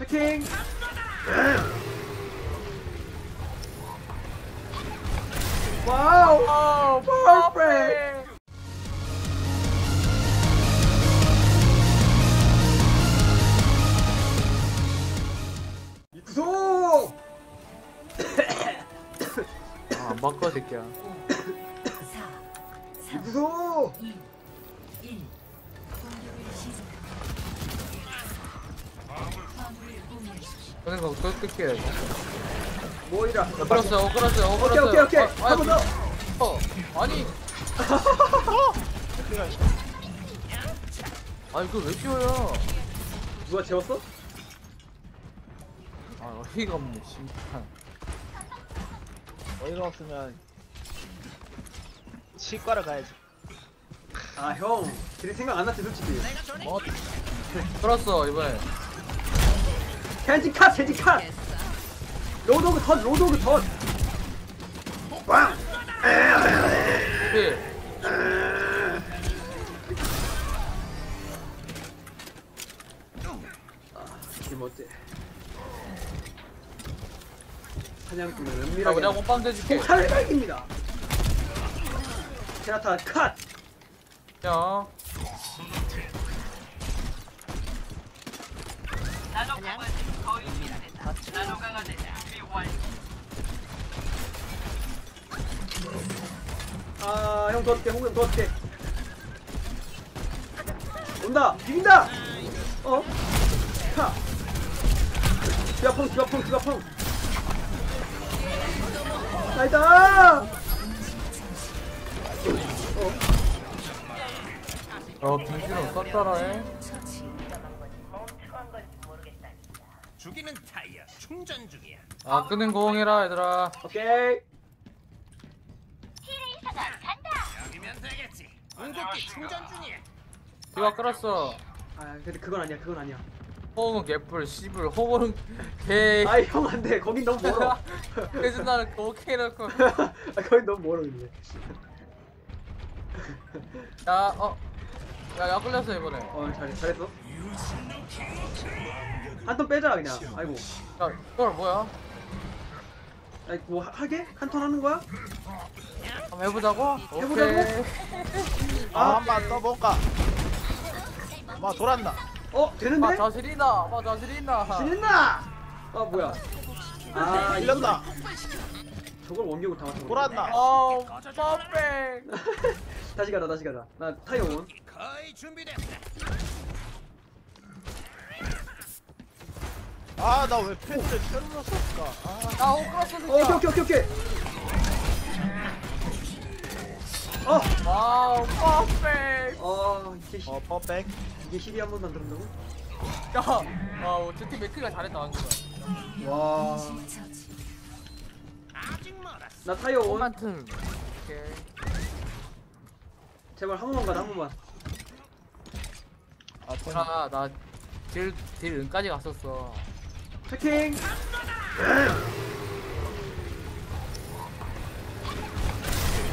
패킹 와우! 퍼펙트! 구속 아, 안 바꿔 새끼야. 4, 3, 구속 공유하십시오. 그런 거 어떻게 해? 모이라 어, 끌었어, 어, 끌었어, 어, 오케이 끌었어. 오케이 오케이 아, 한번 더. 어, 아니. 아, 이거 왜 씌워요? 누가 재웠어? 아, 어이가 없네, 심판. 어이가 없으면 치과를 가야지. 아형 그리 생각 안 났지 솔직히 뭐 끌었어, 이번에. 켄지 컷 켄지 컷 로도그 덧 로도그 덧 왕! 네. 지금 어때? 사냥꾼은 자, 은밀하게 우리 한번 빵 대줄게. 폭탄을 밝힙니다 제나타 컷! 야. 아형 도와줄게 홍형 도와줄게 온다 비빈다 어? 카 디바펑 디바펑 디바펑 나이다 어 어, 김신호 썼더라해. 죽이는 타이어 충전 중이야. 아, 끄는 공이라, 얘들아. 오케이 여기면 되겠지. 궁극기 충전 중이야. 디바 끌었어. 아 근데 그건 아니야 그건 아니야 호응은 개뿔, 씨불, 호응은 개. 아이 형 안돼 거긴 너무 멀어 그래서 나는 오케이 넣고. 아 거긴 너무 멀어 근데 야, 어. 야, 야, 끌렸어, 이번에. 어 잘, 잘했어 한 턴 빼자 그냥 아이고 야, 이걸 뭐야? 아이 뭐 하- 하게? 한 턴 하는 거야? 한번 해보자고? 해보자고? 오케이. 아, 한번 떠볼까? 뭐 돌았나? 어 되는데? 마 자신 있나? 마 자신 있나? 신나! 아 뭐야? 아 밀렸다. 저걸 원격으로 다 맞춰. 돌았나? 어우, 뻔백. 다시 가자 다시 가자. 나 타이어 온. 거의 준비됐다. 아, 나왜 패스를 때려 썼을까? 아, 나 호크라스 어, 오케이 오케이 오케이 오케이. 어, 와우, 뻔백. 어 이게 히, 어, 퍼펙. 이게 힐이 한 번 만 들은다고? 야, 와우, 저팀 매크가 잘했다, 방금. 와, 처치. 아직 멀었어. 나 타이어 온. 틈. 오케이. 제발 한 번만 가자 한 번만. 아, 돈. 나, 나, 딜, 딜 은까지 갔었어. 패킹.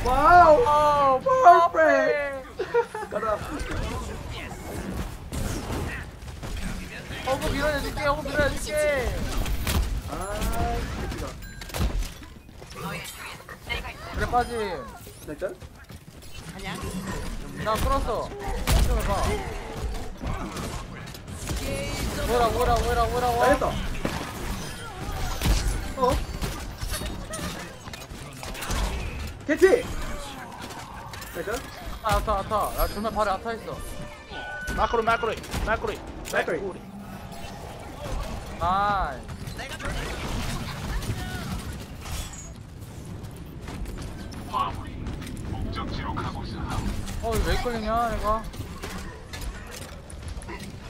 와우, 와우, 퍼펙트. 가자. 어구 밀어내줄게, 어구 밀어내줄게. 아, 새끼다. 그래, 빠지. 일단 나 끌었어. 좀 해봐. 뭐라, 뭐라, 뭐라, 뭐라, 와. 잘했다. 캐치. 일단 아, 아타, 아타. 나 정말 발에 아타 있어. 마크로, 마크로, 마크로. 마크로. 나이. 어, 이거 왜 끌리냐, 내가?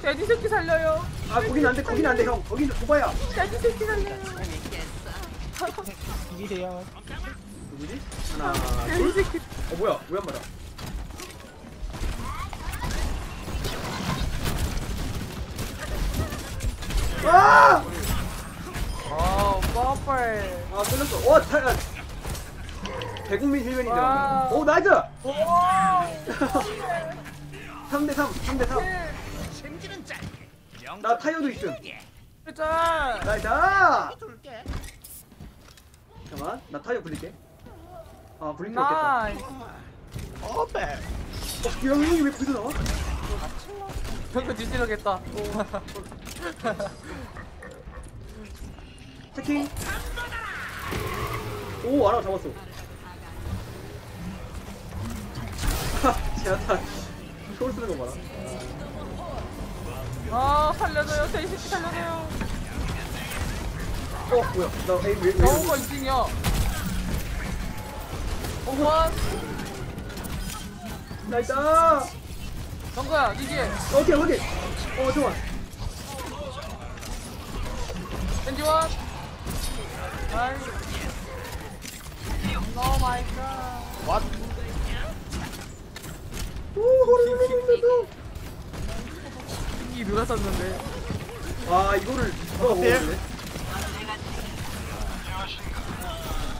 돼지 새끼 살려요. 아 거긴 안 돼 거긴 안 돼 형 거긴 도바야. 돼지 새끼 살려요. 이래요. 누구지? 하나 돼지 둘. 새끼. 어 뭐야 왜 안 맞아? 아! 어, 뻔뻔. 아 끌렸어. 와 타. 대국민 힐맨이다. 와우. 오 나이스. 오! 3대 3 3대 3. 심지는 짧게. 나 타이어도 있음. 짠! 나이다! 둘게. 잠깐만, 나 타이어 굴릴게. 아, 없겠다. 나이스! 어배. 어, 야, 형이 왜 거기서 나와? 형도 뒤지려겠다. 체킹. 오, 알아, 잡았어. 하, 제아타. 쇼를 쓰는 거 봐라. 아, 살려줘요. 세이스키 살려줘요. 어, 뭐야. 나 에임 왜, 왜. 정우가 2등이야. 어, 원! 나이다! 정우야, 이게. 오케이, 오케이. 어, 좋아. 벤지원! 나이스. 오 마이 갓. 왓. 오, 호로로로로로. 이 누가 썼는데? 아, 이거를. 어, 어때? 오네.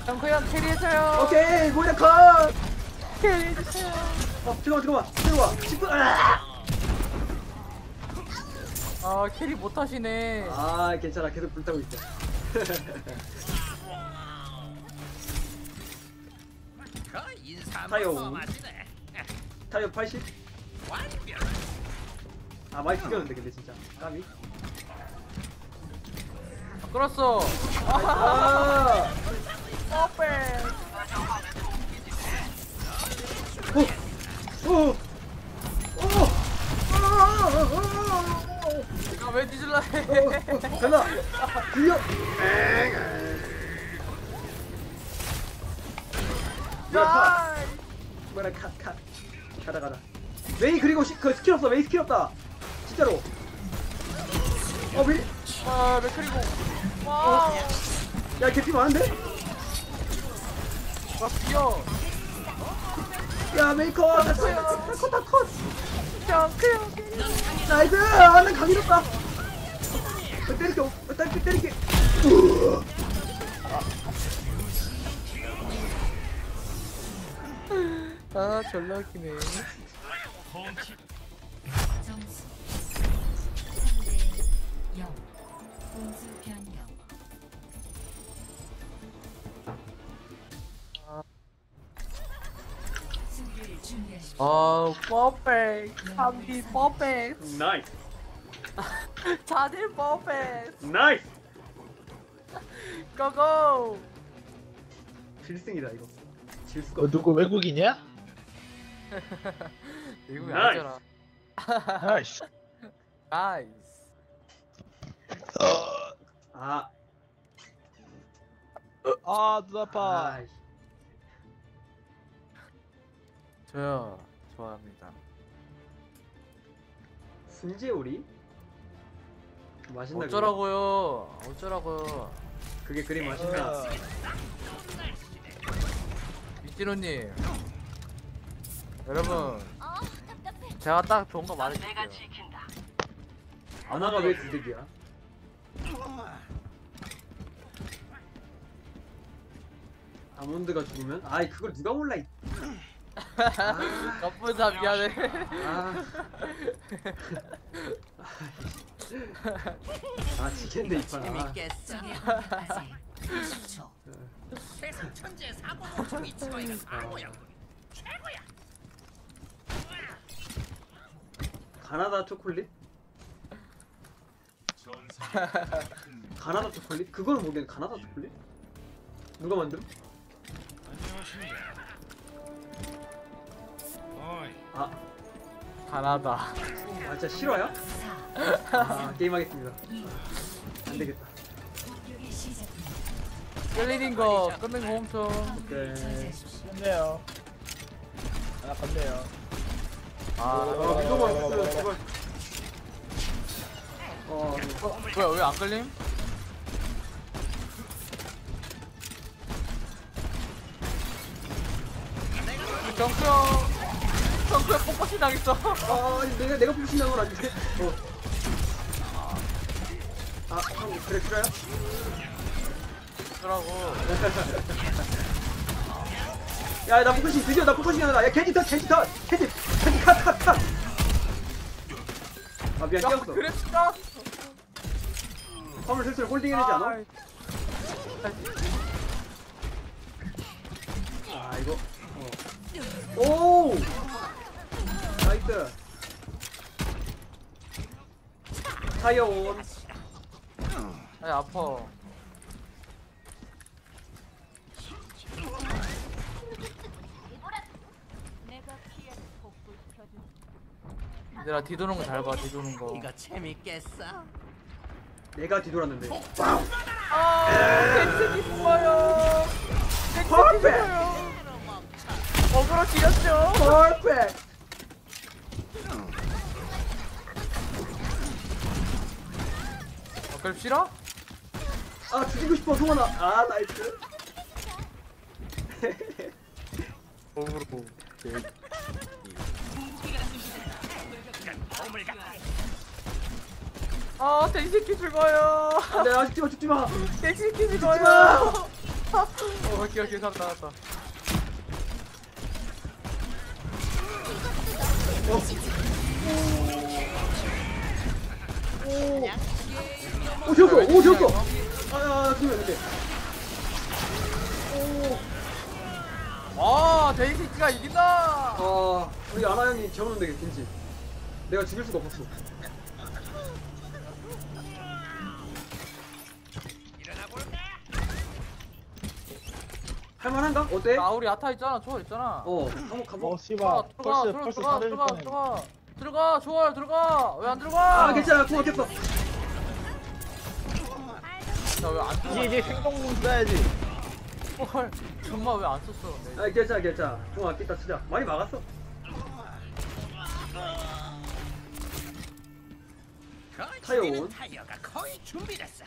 정크 형 캐리해줘요. 오케이, 고야 컷! 캐리해주세요. 어, 잠깐만, 잠깐만. 들어와. 10분, 아! 아, 캐리 못하시네. 아, 괜찮아. 계속 불타고 있어. 마시네. 타이어 80? 완벽. 아, 많이 죽였는데, 근데 진짜. 까비. 아, 끌었어. 아! 아! 아! 아, 왜 뒤질라 해? 어, 간다! 들려! 뭐야, 컷! 나이스. 뭐야, 컷, 컷. 가다, 가다. 웨이, 그리고 시, 그 스킬 없어. 웨이 스킬 없다. 진짜로. 어, 웨이. 와, 맥크리고. 와. 야, 개피 많은데? 와, 귀여워. 야, 메이커! 다 컷! 다 컷, 다 컷! 정크 형. 나이스! 아! 어, 때릴게, 어, 때릴게, 때릴게. 우와. 아, 졸라 웃기네. 아, 퍼펙. 참비 퍼펙. 나이스! 자딜 퍼펙. 나이스! 고고. 필승이다, 이거. 질 수가 어, 없어. 누구 외국인이야? 미국이 나이스. 아니잖아. 아이씨. 나이스. 아, 아, 눈 아파. 아이씨. 저요. 좋아합니다. 순재우리? 맛있나? 어쩌라고요. 어쩌라고요. 그게 그리 맛있나? 어, 이진호님. 여러분. 제가 딱 좋은 거 말해줄게요. 아나가 왜 두들기야? 아몬드가 죽으면? 아이 그걸 누가 몰라 이 아, 나쁘다 미안해. 아. 아 지겠네 이판 아. 재밌겠어. 공격까지 30초 세상 천재 사고 멈춤이 치어있는 사고였군. 최고야. 가나다 초콜릿? 가나다 초콜릿? 그걸 모르겠네 가나다 초콜릿? 누가 만듦? 아, 가나다. 아 진짜 실화야? 4아 게임하겠습니다 2 안되겠다 끌리는 거 끊는 거 멈춰. 오케이 건네요. 아, 건네요. 아, 아 미소만 없어요 제발 어 뭐야 왜 안 끌림? 정크 형 뽀뽀시 당했어. 아, 아니, 내가 내가 부신한 건 아닌데. 어. 아, 형 그래 싫어요? 그러고. 야, 나 포커싱 드디어 나 포커싱 하나. 야, 캔디 터, 캔디 터, 캔디, 캔디 컷, 컷, 컷. 아, 미안 야 끼었어. 그래 진짜. 화물 슬슬 홀딩해야 되지 않아? 아 이거 어. 오 나이스 타이어 온 아니 아파 얘들아 뒤도는 거 잘봐 뒤도는 거 이거 재밌겠어? 내가 뒤돌았는데 아, 넥슨이 죽어요. 넥슨이 죽어요. 어그로 지렸죠? 퍼펙트 어, 그럼 싫어? 아 죽이고 싶어 송하나 아 나이스 어그로. 아, 이 새끼 죽어요. 안돼 아직 찍어 죽지마 이 새끼 마. 죽어요. 어, 오케이, 오케이, 살았다, 살았다. 오 지었어 오 지었어 아야 죽으면 안돼 아, 데이 새끼가 이긴다. 아 우리 아나 형이 재우는데 겐지 내가 죽일 수가 없었어 할만한가? 어때? 나 우리 아타 있잖아, 초월 있잖아. 어 한번 가보 어 씨발 들어가, 들어가, 들어가, 들어가, 들어가, 뻔했네 들어가. 들어가, 초월 들어가. 왜 안 들어가? 아 괜찮아 궁 아꼈어 나 왜안 들어가? 이게 이제 행동문 써야지 헐, 정말 왜 안 썼어? 네. 아 괜찮아 괜찮아 궁 아꼈다 치자 많이 막았어 타이어 온. 타이어가 거의 준비됐어.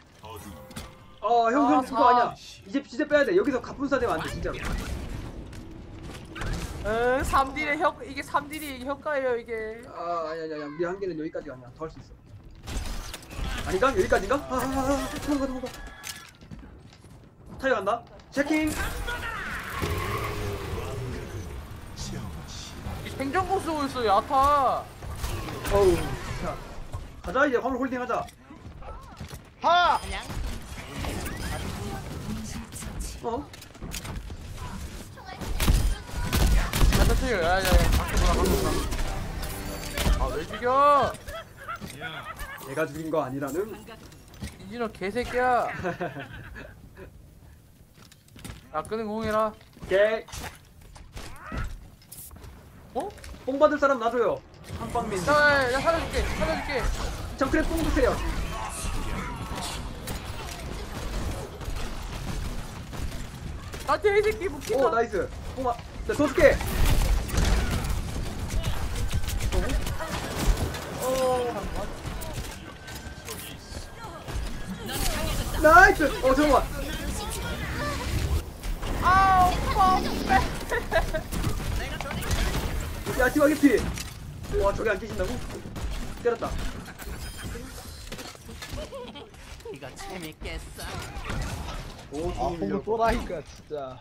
어형 형 아, 그거 다. 아니야 이제 이제 빼야 돼 여기서 갑분사 되면 안돼 진짜로 응, 3딜의 효 이게 3딜이 효과예요 이게. 아 아니 아니 아니 우리 한계는 여기까지가 아니야 더 할 수 있어 아닌가? 여기까지인가? 아, 아, 아 도망가 도망가 타이어 간다 체킹 행정고 쓰고 있어 야타. 어우 자 가자 이제 화물 홀딩 하자 하! 어? 야타 튀어. 야야야. 아왜 죽여? 내가 죽인 거 아니라는 이진호 개새끼야. 야 끄는 공해라. 오케이 어? 뽕 받을 사람 놔줘요 한방민 야, 야, 야 살려줄게. 살려줄게. 정크랩 뽕 주세요 나한테 이 새끼 묶인다. 오 나이스 뽕 아 자 도줄게 나이스 어 잠깐만 아우 뻔. 야 지금 피. 와 저게 안 깨진다고? 때렸다. 이거 재밌겠어? 오아 밀려. 또라이까 진짜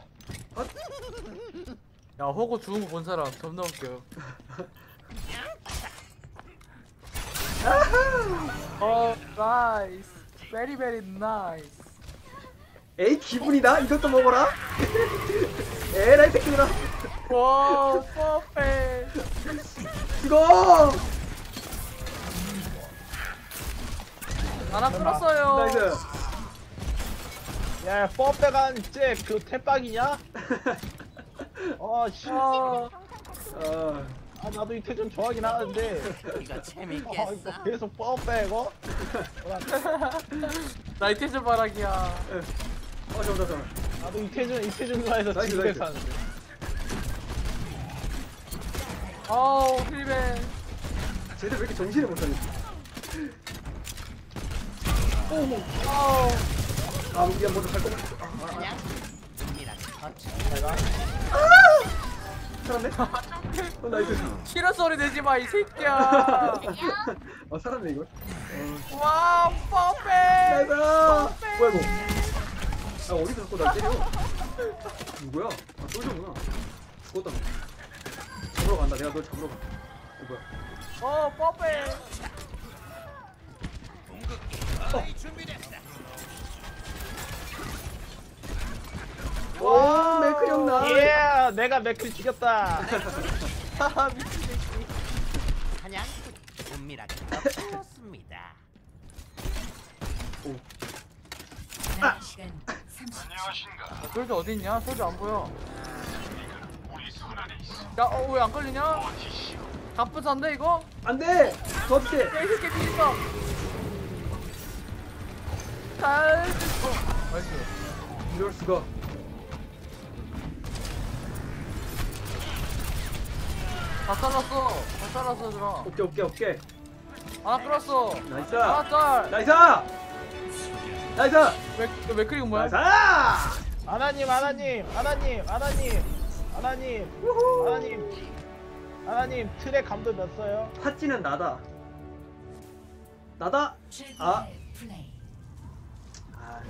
야 호구 죽은 거 본 사람 겁나 웃겨. 어 나이스. 베리 베리 나이스. 에이 기분이다. 이것도 먹어라. 에라이 새끼들아. 와 퍼펙. 죽어. 하나 끌었어요. 나이스. 야 뻔빼간 이제 그 탭박이냐? 어씨 어, 어. 아 나도 이 태 좀 좋아하긴 하는데 이거 아 재밌겠어? 이거 계속 뻔빼고 나이트즈 바락이야. 어 잠깐 잠깐. 나도 이태준 이태준 좋아해서 나이스. 사는데 어우 힐벤. 쟤들 왜 이렇게 정신을 못 차리지? 어우. 아 우리가 먼저 갈 거면. 아, 아, 같이 내가 아. 살았네. 어 나이스. 싫어 소리 내지 마 이 새끼야. 어 살았네 이걸. 어. 와 퍼펙. 나이스. 뭐야 이거? 야 어디서 자꾸 날 때려. 누구야? 아 솔저구나. 죽었다 너 잡으러 간다. 내가 널 잡으러 간다 어 뭐야? 어 뽀빼 와 맥크 형나? 예 내가 맥크 죽였다. 하하 미친 새끼. 한양 은밀하게 덮습니다. 오. 아! 시간 30초. 아, 솔저 어디 있냐? 솔저 안 보여. 야어 왜 안 걸리냐? 갑부산데 이거? 안돼! 덮게. 야이 새끼 뒤진다 잘 어, 나이스. 이럴 수가. 다 잘랐어. 다 잘랐어 얘들아. 오케이 오케이 오케이. 하나 끌었어. 나이스. 하나 짤 나이스 나이스! 맥, 맥크림 뭐야? 나이스! 아나님 아나님 아나님 아나님 아나님 아나님 아나님 틀에 감도 몇어요? 파티는 나다 나다? 아 아.